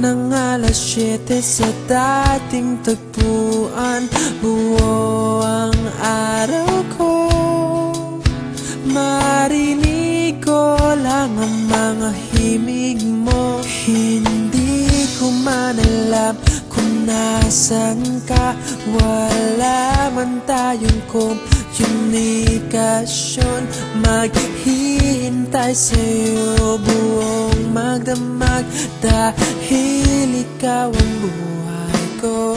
ng alas 7 sa dating tagpuan. Buo ang araw ko. Marinig ko lang ang mga himig mo. Hindi ko man alam kung nasan ka. Wala man tayong komunikasyon Maghihintay sa'yo buong magdamag Dahil ikaw ang buhay ko.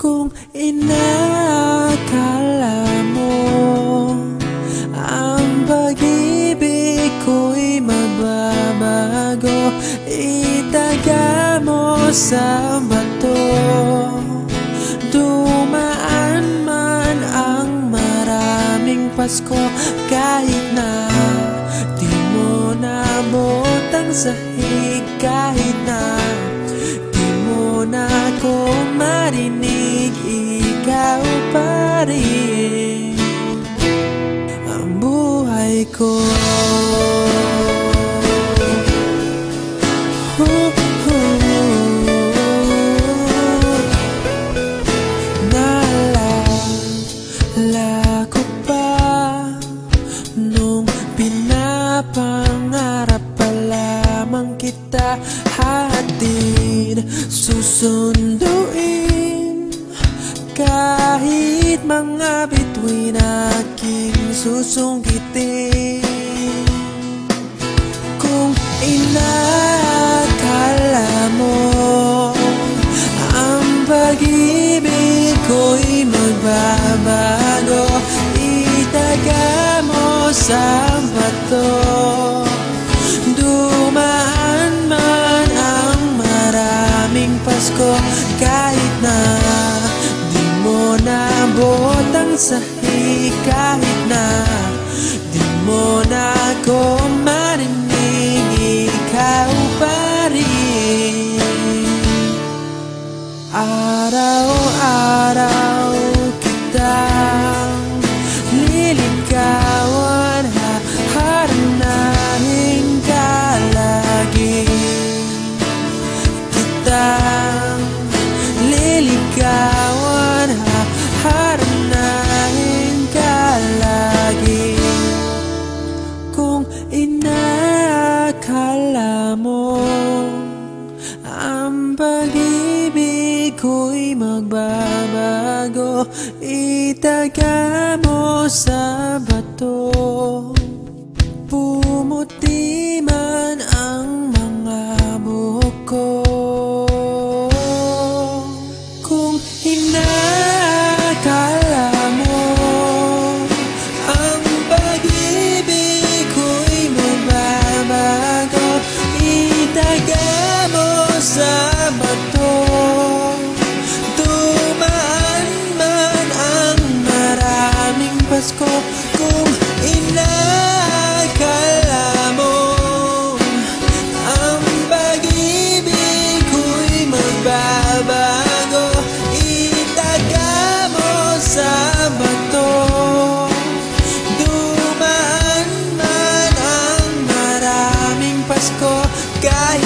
Kung inakala mo Ang pag-ibig ko'y magbabago Itaga mo sa bato Pasko Kahit na di mo nabot ang sahig Kahit na di mo na ako marinig mga bituin aking susungkitin Kung inakala mo Ang pag-ibig ko'y magbabago Itaga mo sa bato nabot magbabago Itaga mo sa bato. Pumuti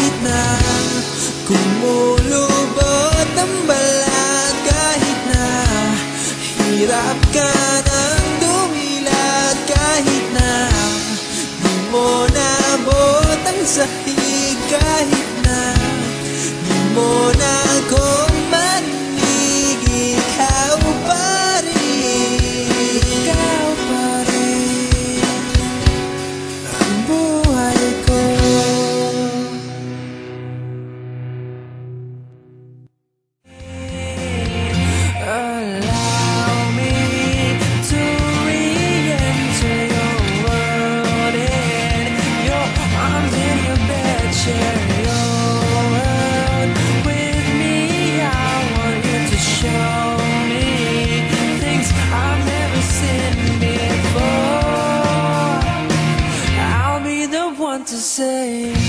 Kahit na kumulubot ang balat Kahit na hirap ka ng dumilat Kahit na di mo nabot ang sahig Kahit to say.